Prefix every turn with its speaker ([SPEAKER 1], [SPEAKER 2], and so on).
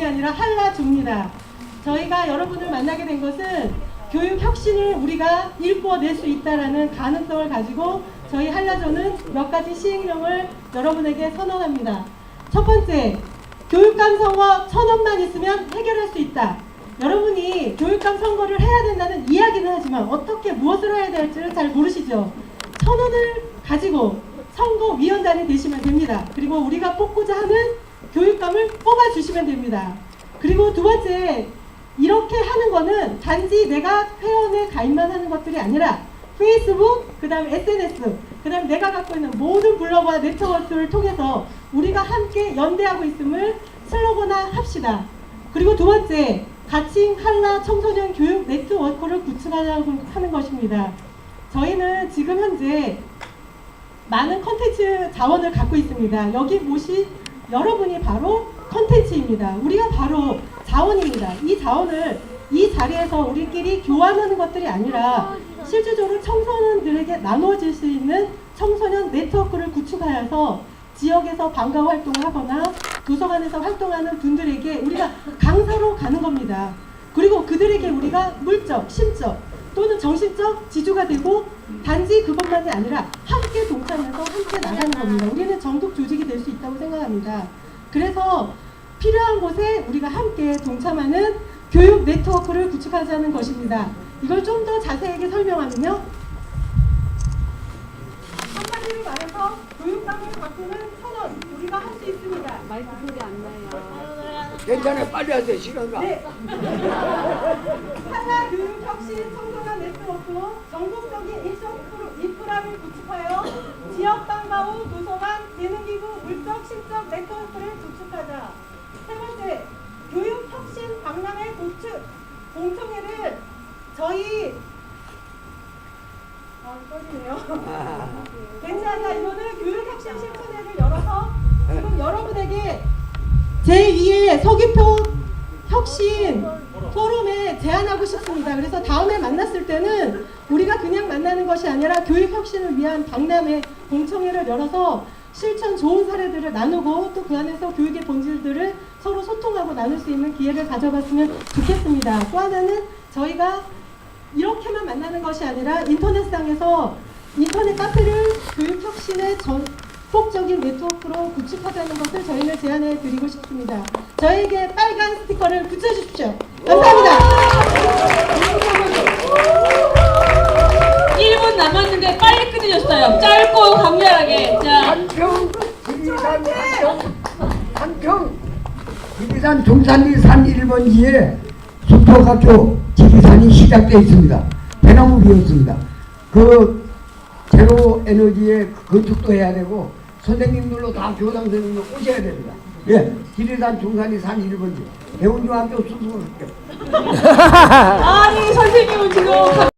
[SPEAKER 1] 종이 아니라 한라조입니다. 저희가 여러분을 만나게 된 것은 교육 혁신을 우리가 일궈낼 수 있다라는 가능성을 가지고 저희 한라조는 몇 가지 시행령을 여러분에게 선언합니다. 첫 번째, 교육감 선거 천 원만 있으면 해결할 수 있다. 여러분이 교육감 선거를 해야 된다는 이야기는 하지만 어떻게 무엇을 해야 될지를 잘 모르시죠. 천 원을 가지고 선거위원장이 되시면 됩니다. 그리고 우리가 뽑고자 하는 교육감을 뽑아주시면 됩니다. 그리고 두 번째, 이렇게 하는 거는 단지 내가 회원에 가입만 하는 것들이 아니라 페이스북, 그 다음 SNS, 그 다음 내가 갖고 있는 모든 블로그와 네트워크를 통해서 우리가 함께 연대하고 있음을 슬로건화 합시다. 그리고 두 번째, 가칭 한라 청소년 교육 네트워크를 구축하려고 하는 것입니다. 저희는 지금 현재 많은 컨텐츠 자원을 갖고 있습니다. 여기 보신 여러분이 바로 컨텐츠입니다. 우리가 바로 자원입니다. 이 자원을 이 자리에서 우리끼리 교환하는 것들이 아니라 실질적으로 청소년들에게 나눠질 수 있는 청소년 네트워크를 구축하여서 지역에서 방과 활동을 하거나 도서관에서 활동하는 분들에게 우리가 강사로 가는 겁니다. 그리고 그들에게 우리가 물적, 심적 또는 정신적 지주가 되고 단지 그것만이 아니라 함께 동참해서 함께 나가는 겁니다. 우리는 정독 조직이 될 수 있다고 생각합니다. 그래서 필요한 곳에 우리가 함께 동참하는 교육 네트워크를 구축하자는 것입니다. 이걸 좀 더 자세하게 설명하면요. 한마디로 말해서 교육감을 바꾸는 선언 우리가 할 수 있습니다.
[SPEAKER 2] 괜찮아요. 빨리 하세요. 시간 가.
[SPEAKER 1] 네. 하나 교육 혁신 청소년 네트워크로 전국적인 인프라- 인프라를 구축하여 지역 방과후 도서관 재능기구 물적 심적 네트워크를 구축하자. 세 번째 교육 혁신 박람회 구축 공청회를 저희 아 떨리네요. 괜찮아 이거는 교육 혁신 실천회를 열어서 지금 여러분에게 제2의 서귀표 혁신 포럼에 제안하고 싶습니다. 그래서 다음에 만났을 때는 우리가 그냥 만나는 것이 아니라 교육 혁신을 위한 박람회 공청회를 열어서 실천 좋은 사례들을 나누고 또 그 안에서 교육의 본질들을 서로 소통하고 나눌 수 있는 기회를 가져봤으면 좋겠습니다. 또 하나는 저희가 이렇게만 만나는 것이 아니라 인터넷상에서 인터넷 카페를 교육 혁신의 전 폭적인 네트워크로 구축하자는 것을 저희는 제안해 드리고 싶습니다. 저에게 빨간 스티커를 붙여주십시오. 감사합니다.
[SPEAKER 3] 1분 남았는데 빨리 끊으셨어요. 짧고 강렬하게. 자,
[SPEAKER 2] 한평 지리산 한평 한평 지리산 동산리 산 1번지에 수도학교 지리산이 시작되어 있습니다. 대나무 비었습니다. 그 제로 에너지에 건축도 해야 되고 선생님들로 다 교장 선생님들 오셔야 됩니다. 예, 지리산 동산리 산 1번지 배운중학교 수수학교
[SPEAKER 3] 아니 선생님은 지금